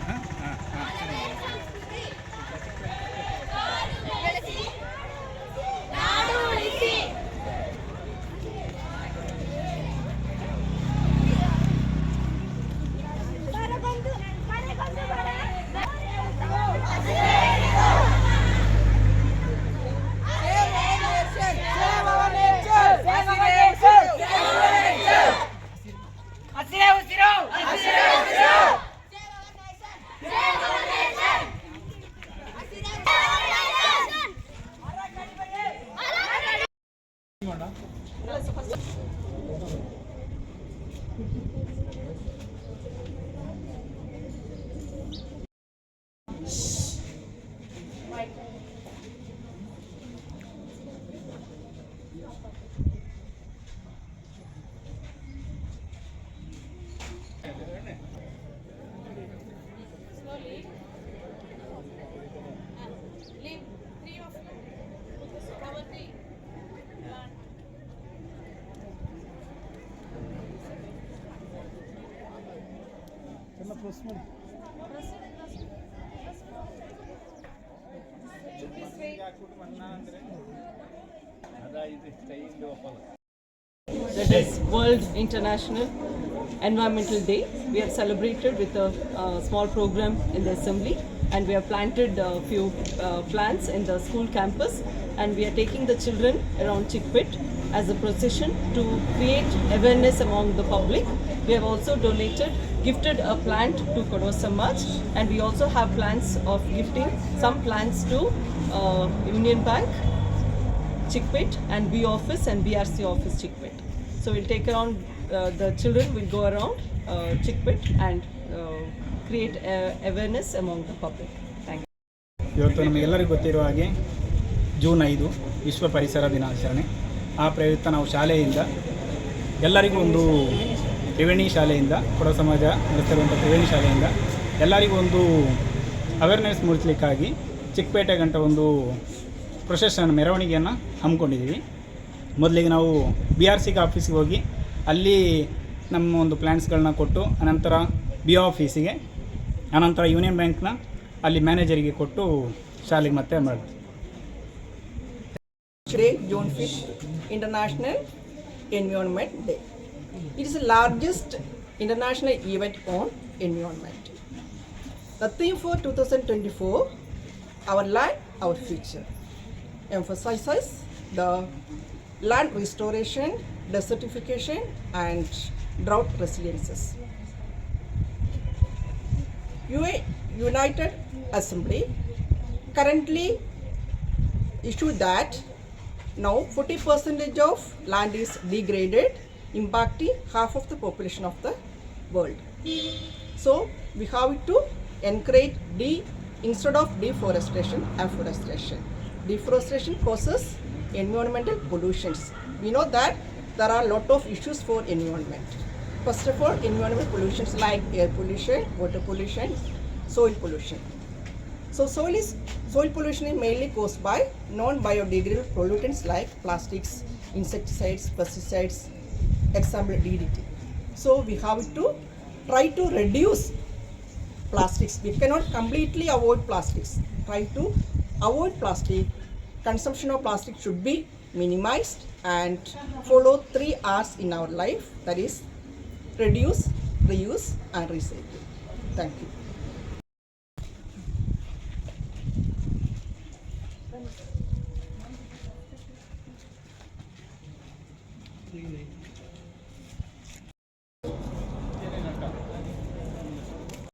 হ্যাঁ Leave three of you. Cover three. That is World International Environmental Day. We have celebrated with a, uh small program in the assembly and we have planted a few uh, plants in the school campus and we are taking the children around Chickpit as a procession to create awareness among the public. We have also donated, gifted a plant to Kodwa Samaj and we also have plans of gifting some plants to uh, Union Bank Chickpit and B office and BRC office Chickpit. So we'll take around, uh, the children will go around uh, Chickpit and uh, create uh, awareness among the public. Thank you. ಇವತ್ತು ನಮಗೆಲ್ಲರಿಗೂ ಗೊತ್ತಿರುವ ಹಾಗೆ June ಐದು ವಿಶ್ವ ಪರಿಸರ ದಿನಾಚರಣೆ ಆ ಪ್ರಯುಕ್ತ ನಾವು ಶಾಲೆಯಿಂದ ಎಲ್ಲರಿಗೂ ಒಂದು ತ್ರಿವೇಣಿ ಶಾಲೆಯಿಂದ ಕೊಡ ಸಮಾಜ ನಡೆಸ್ತಿರುವಂಥ ತ್ರಿವೇಣಿ ಶಾಲೆಯಿಂದ ಎಲ್ಲರಿಗೂ ಒಂದು ಅವೇರ್ನೆಸ್ ಮೂಡಿಸ್ಲಿಕ್ಕಾಗಿ ಚಿಕ್ಕಪೇಟೆ ಗಂಟ ಒಂದು ಪ್ರೊಸೆಷನ್ ಮೆರವಣಿಗೆಯನ್ನು ಹಮ್ಮಿಕೊಂಡಿದ್ದೀವಿ ಮೊದಲಿಗೆ ನಾವು ಬಿ ಆರ್ ಸಿಗೆ ಆಫೀಸಿಗೆ ಹೋಗಿ ಅಲ್ಲಿ ನಮ್ಮ ಒಂದು ಪ್ಲ್ಯಾನ್ಸ್ಗಳನ್ನ ಕೊಟ್ಟು ಅನಂತರ ಬಿ ಆಫೀಸಿಗೆ ಅನಂತರ ಯೂನಿಯನ್ ಬ್ಯಾಂಕ್ನ ಅಲ್ಲಿ ಮ್ಯಾನೇಜರಿಗೆ ಕೊಟ್ಟು ಶಾಲೆಗೆ ಮತ್ತೆ ಮಾಡಿ Today, June 5th, International Day. It is the largest international event on environment. The theme for 2024, Our Land, Our Future, emphasizes the land restoration, desertification, and drought resiliences. UA United Assembly currently issued that now 40 percentage of land is degraded impacting half of the population of the world. So we have to encourage de instead of deforestation afforestation. Deforestation causes environmental pollutions. We know that there are a lot of issues for environment. First of all environmental pollutions like air pollution water pollution soil pollution. So soil is soil pollution is mainly caused by non-biodegradable pollutants like plastics, insecticides, pesticides, example DDT. So we have to try to reduce plastics. We cannot completely avoid plastics. Try to avoid plastic. Consumption of plastic should be minimized and follow three R's in our life. That is reduce, reuse, and recycle. Thank you.